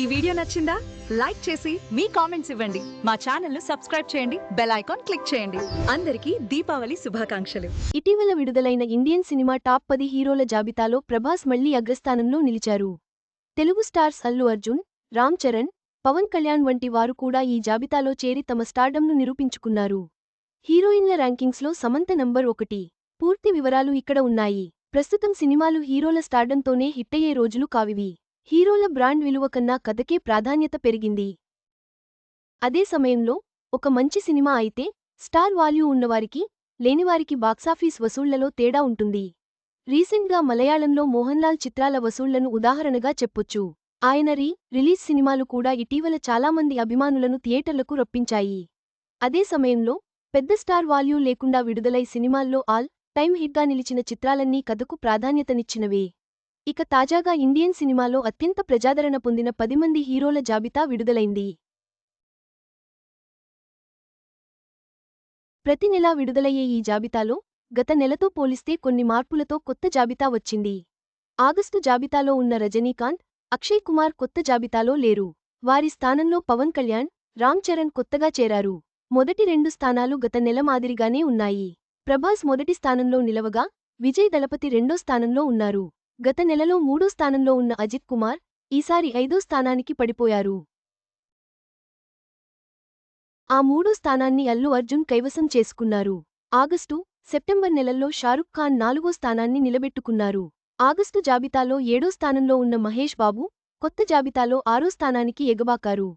ఈ వీడియో నచ్చిందా? లైక్ చేసి మీ కామెంట్స్ ఇవ్వండి. మా ఛానల్ను సబ్స్క్రైబ్ చేయండి. బెల్ ఐకాన్ క్లిక్ చేయండి. అందరికీ దీపావళి శుభాకాంక్షలు. ఇటీవల విడుదలైన ఇండియన్ సినిమా టాప్ పది హీరోల జాబితాలో ప్రభాస్ మళ్ళీ అగ్రస్థానంలో నిలిచారు. తెలుగు స్టార్స్ అల్లు అర్జున్ రామ్ చరణ్ పవన్ కళ్యాణ్ వంటి వారు కూడా ఈ జాబితాలో చేరి తమ స్టార్డంను నిరూపించుకున్నారు. హీరోయిన్ల ర్యాంకింగ్స్లో సమంత నంబర్ ఒకటి. పూర్తి వివరాలు ఇక్కడ ఉన్నాయి. ప్రస్తుతం సినిమాలు హీరోల స్టార్డంతోనే హిట్టయ్యే రోజులు కావివి. హీరోల బ్రాండ్ విలువ కన్నా కథకే ప్రాధాన్యత పెరిగింది. అదే సమయంలో ఒక మంచి సినిమా అయితే స్టార్ వాల్యూ ఉన్నవారికి లేనివారికి బాక్సాఫీస్ వసూళ్ళలో తేడా ఉంటుంది. రీసెంట్గా మలయాళంలో మోహన్లాల్ చిత్రాల వసూళ్ళను ఉదాహరణగా చెప్పొచ్చు. ఆయన రీ రిలీజ్ సినిమాలు కూడా ఇటీవల చాలామంది అభిమానులను థియేటర్లకు రప్పించాయి. అదే సమయంలో పెద్ద స్టార్ వాల్యూ లేకుండా విడుదలై సినిమాల్లో ఆల్ టైం హిట్గా నిలిచిన చిత్రాలన్నీ కథకు ప్రాధాన్యతనిచ్చినవే. ఇక తాజాగా ఇండియన్ సినిమాలో అత్యంత ప్రజాదరణ పొందిన పది మంది హీరోల జాబితా విడుదలైంది. ప్రతి నెలా విడుదలయ్యే ఈ జాబితాలో గత నెలతో పోలిస్తే కొన్ని మార్పులతో కొత్త జాబితా వచ్చింది. ఆగస్టు జాబితాలో ఉన్న రజనీకాంత్ అక్షయ్ కుమార్ కొత్త జాబితాలో లేరు. వారి స్థానంలో పవన్ కళ్యాణ్ రామ్ చరణ్ కొత్తగా చేరారు. మొదటి రెండు స్థానాలు గత నెల మాదిరిగానే ఉన్నాయి. ప్రభాస్ మొదటి స్థానంలో నిలవగా విజయ్ దళపతి రెండో స్థానంలో ఉన్నారు. గత నెలలో మూడో స్థానంలో ఉన్న అజిత్ కుమార్ ఈసారి ఐదో స్థానానికి పడిపోయారు. ఆ మూడో స్థానాన్ని అల్లు అర్జున్ కైవసం చేసుకున్నారు. ఆగస్టు సెప్టెంబర్ నెలల్లో షారుఖ్ ఖాన్ నాలుగో స్థానాన్ని నిలబెట్టుకున్నారు. ఆగస్టు జాబితాలో ఏడో స్థానంలో ఉన్న మహేష్ బాబు కొత్త జాబితాలో ఆరో స్థానానికి ఎగబాకారు.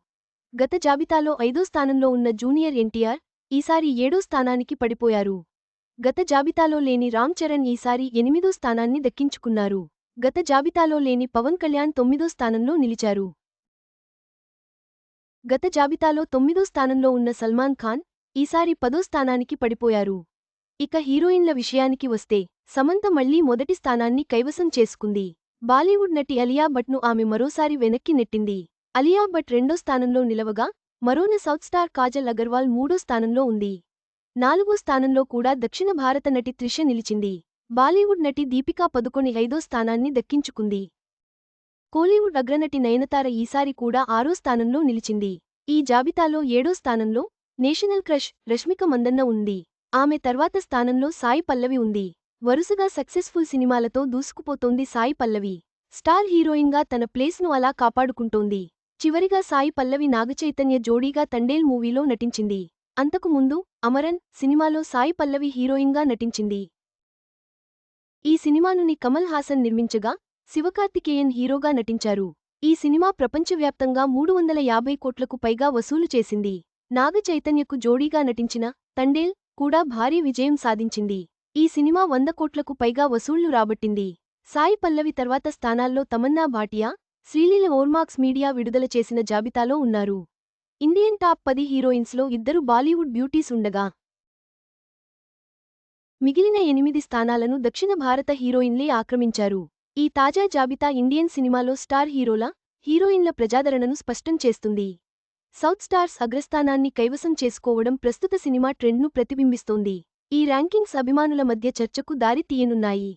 గత జాబితాలో ఐదో స్థానంలో ఉన్న జూనియర్ ఎన్టీఆర్ ఈసారి ఏడో స్థానానికి పడిపోయారు. గత జాబితాలో లేని రామ్ చరణ్ ఈసారి ఎనిమిదో స్థానాన్ని దక్కించుకున్నారు. గత జాబితాలో లేని పవన్ కళ్యాణ్ తొమ్మిదో స్థానంలో నిలిచారు. గత జాబితాలో తొమ్మిదో స్థానంలో ఉన్న సల్మాన్ ఖాన్ ఈసారి పదో స్థానానికి పడిపోయారు. ఇక హీరోయిన్ల విషయానికి వస్తే సమంత మళ్ళీ మొదటి స్థానాన్ని కైవసం చేసుకుంది. బాలీవుడ్ నటి అలియా భట్ను ఆమె మరోసారి వెనక్కి నెట్టింది. అలియా భట్ రెండో స్థానంలో నిలవగా మరోన సౌత్ స్టార్ కాజల్ అగర్వాల్ మూడో స్థానంలో ఉంది. నాలుగో స్థానంలో కూడా దక్షిణ భారత నటి త్రిష నిలిచింది. బాలీవుడ్ నటి దీపికా పదుకొని ఐదో స్థానాన్ని దక్కించుకుంది. కోలీవుడ్ అగ్రనటి నయనతార ఈసారి కూడా ఆరో స్థానంలో నిలిచింది. ఈ జాబితాలో ఏడో స్థానంలో నేషనల్ క్రష్ రష్మిక మందన్న ఉంది. ఆమె తర్వాత స్థానంలో సాయి పల్లవి ఉంది. వరుసగా సక్సెస్ఫుల్ సినిమాలతో దూసుకుపోతోంది సాయి పల్లవి. స్టార్ హీరోయిన్గా తన ప్లేస్ను అలా కాపాడుకుంటోంది. చివరిగా సాయి పల్లవి నాగచైతన్య జోడీగా తండేల్ మూవీలో నటించింది. అంతకు ముందు అమరన్ సినిమాలో సాయి పల్లవి హీరోయిన్గా నటించింది. ఈ సినిమానుని కమల్ హాసన్ నిర్మించగా శివకార్తికేయన్ హీరోగా నటించారు. ఈ సినిమా ప్రపంచవ్యాప్తంగా మూడు వందల యాభై కోట్లకు పైగా వసూలు చేసింది. నాగ చైతన్యకు జోడీగా నటించిన తండేల్ కూడా భారీ విజయం సాధించింది. ఈ సినిమా వంద కోట్లకు పైగా వసూళ్ళు రాబట్టింది. సాయి పల్లవి తర్వాత స్థానాల్లో తమన్నా భాటియా శ్రీలీల ఓర్మాక్స్ మీడియా విడుదల చేసిన జాబితాలో ఉన్నారు. ఇండియన్ టాప్ పది హీరోయిన్స్లో ఇద్దరు బాలీవుడ్ బ్యూటీస్ ఉండగా మిగిలిన ఎనిమిది స్థానాలను దక్షిణ భారత హీరోయిన్లే ఆక్రమించారు. ఈ తాజా జాబితా ఇండియన్ సినిమాలో స్టార్ హీరోల హీరోయిన్ల ప్రజాదరణను స్పష్టం చేస్తుంది. సౌత్ స్టార్స్ అగ్రస్థానాన్ని కైవసం చేసుకోవడం ప్రస్తుత సినిమా ట్రెండ్ను ప్రతిబింబిస్తోంది. ఈ ర్యాంకింగ్స్ అభిమానుల మధ్య చర్చకు దారి తీయనున్నాయి.